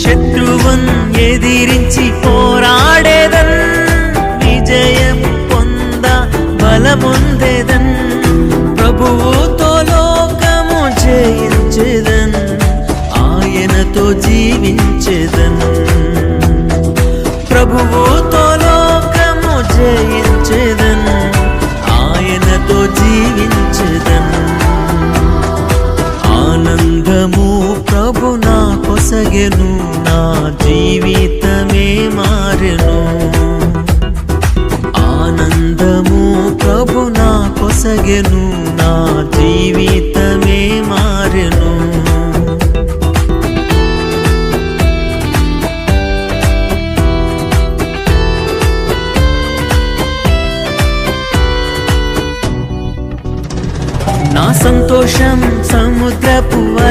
శత్రువున్ ఎదిరించి పోరాడేదన్ విజయం పొంద బలముందేదన్ ప్రభువుతో లోకము జయించేదన్ ఆయనతో జీవించేదన్. ప్రభువుతో లోకము జయించేదన్ ఆయనతో జీవించేదన్. ఆనందము ప్రభునా నా నా జీవితమే మారెను. ఆనందము ప్రభు నా కొసగెను నా జీవితమే మారెను. నా సంతోషం సముద్రపు